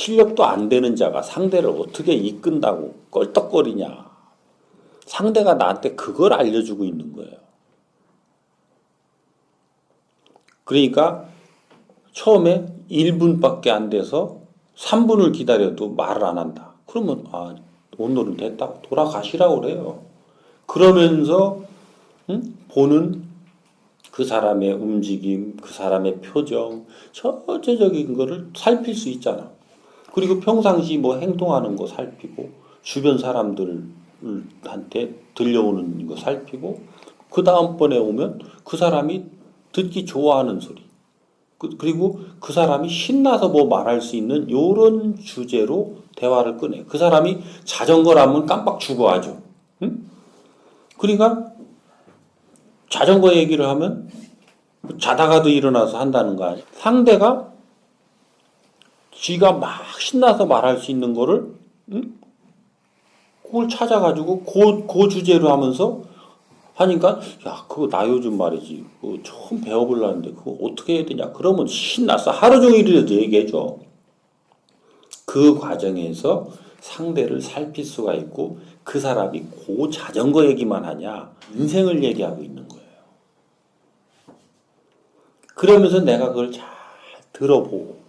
실력도 안 되는 자가 상대를 어떻게 이끈다고 껄떡거리냐. 상대가 나한테 그걸 알려주고 있는 거예요. 그러니까 처음에 1분밖에 안 돼서 3분을 기다려도 말을 안 한다. 그러면 아 오늘은 됐다 돌아가시라고 그래요. 그러면서 응? 보는 그 사람의 움직임, 그 사람의 표정, 전체적인 거를 살필 수 있잖아. 그리고 평상시 뭐 행동하는 거 살피고 주변 사람들한테 들려오는 거 살피고 그 다음번에 오면 그 사람이 듣기 좋아하는 소리 그, 그리고 그 사람이 신나서 뭐 말할 수 있는 요런 주제로 대화를 꺼내. 그 사람이 자전거라면 깜빡 죽어하죠. 응? 그러니까 자전거 얘기를 하면 자다가도 일어나서 한다는 거 아니야. 상대가 쥐가 막 신나서 말할 수 있는 거를 응? 그걸 찾아가지고 그, 그 주제로 하면서 하니까 야 그거 나 요즘 말이지. 그거 처음 배워보려는데 그거 어떻게 해야 되냐. 그러면 신났어 하루 종일이라도 얘기해줘. 그 과정에서 상대를 살필 수가 있고 그 사람이 고 자전거 얘기만 하냐. 인생을 얘기하고 있는 거예요. 그러면서 내가 그걸 잘 들어보고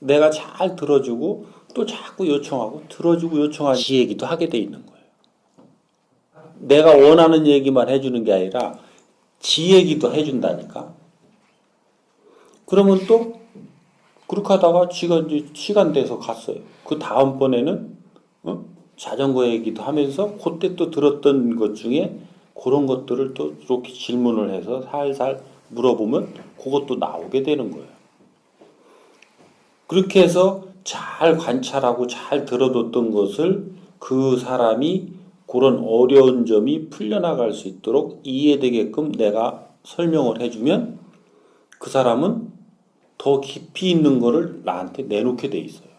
내가 잘 들어주고 또 자꾸 요청하고 들어주고 요청하는 지 얘기도 하게 돼 있는 거예요 내가 원하는 얘기만 해주는 게 아니라 지 얘기도 해준다니까. 그러면 또 그렇게 하다가 지가 시간 돼서 갔어요. 그 다음번에는 어? 자전거 얘기도 하면서 그때 또 들었던 것 중에 그런 것들을 또 이렇게 질문을 해서 살살 물어보면 그것도 나오게 되는 거예요. 그렇게 해서 잘 관찰하고 잘 들어뒀던 것을 그 사람이 그런 어려운 점이 풀려나갈 수 있도록 이해되게끔 내가 설명을 해주면 그 사람은 더 깊이 있는 거를 나한테 내놓게 돼 있어요.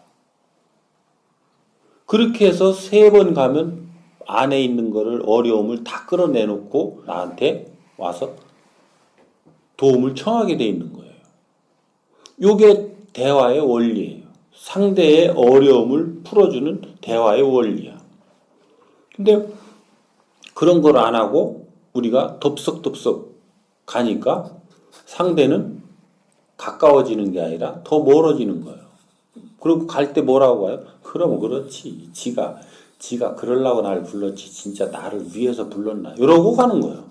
그렇게 해서 세 번 가면 안에 있는 거를 어려움을 다 끌어내놓고 나한테 와서 도움을 청하게 돼 있는 거예요. 요게 대화의 원리예요. 상대의 어려움을 풀어주는 대화의 원리야. 근데 그런 걸 안 하고 우리가 덥석덥석 가니까 상대는 가까워지는 게 아니라 더 멀어지는 거예요. 그리고 갈 때 뭐라고 해요? 그럼 그렇지. 지가 지가 그러려고 나를 불렀지. 진짜 나를 위해서 불렀나? 이러고 가는 거예요.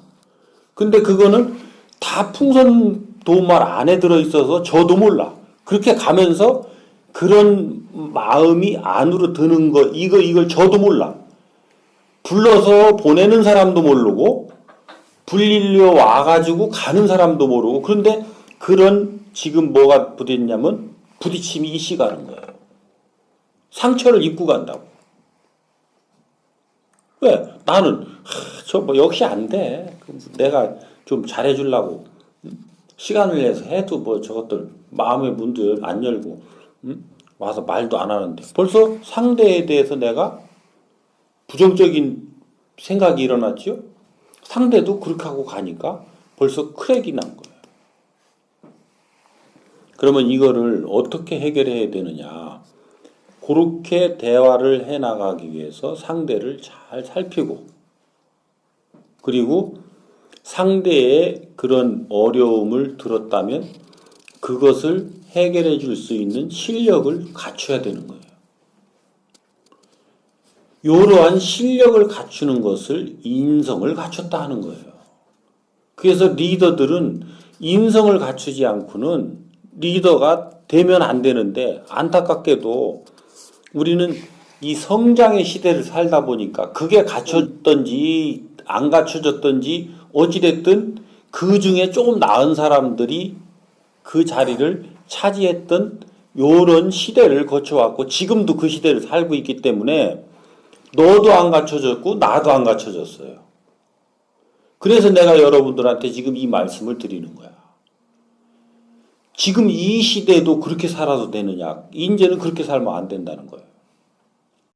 근데 그거는 다 풍선 도말 안에 들어 있어서 저도 몰라. 그렇게 가면서 그런 마음이 안으로 드는 거 이거 이걸 저도 몰라. 불러서 보내는 사람도 모르고 불리려 와가지고 가는 사람도 모르고 그런데 그런 지금 뭐가 부딪냐면 부딪힘이 이시가는 거예요. 상처를 입고 간다고. 왜? 나는 저 뭐 역시 안 돼. 내가 좀 잘해주려고 시간을 내서 해도 뭐 저것들 마음의 문도 안 열고 와서 말도 안 하는데 벌써 상대에 대해서 내가 부정적인 생각이 일어났죠. 상대도 그렇게 하고 가니까 벌써 크랙이 난 거예요. 그러면 이거를 어떻게 해결해야 되느냐? 그렇게 대화를 해 나가기 위해서 상대를 잘 살피고 그리고 상대의 그런 어려움을 들었다면 그것을 해결해 줄 수 있는 실력을 갖춰야 되는 거예요. 이러한 실력을 갖추는 것을 인성을 갖췄다 하는 거예요. 그래서 리더들은 인성을 갖추지 않고는 리더가 되면 안 되는데 안타깝게도 우리는 이 성장의 시대를 살다 보니까 그게 갖췄던지 안 갖춰졌던지 어찌됐든 그 중에 조금 나은 사람들이 그 자리를 차지했던 요런 시대를 거쳐왔고 지금도 그 시대를 살고 있기 때문에 너도 안 갖춰졌고 나도 안 갖춰졌어요. 그래서 내가 여러분들한테 지금 이 말씀을 드리는 거야. 지금 이 시대도 그렇게 살아도 되느냐? 이제는 그렇게 살면 안 된다는 거예요.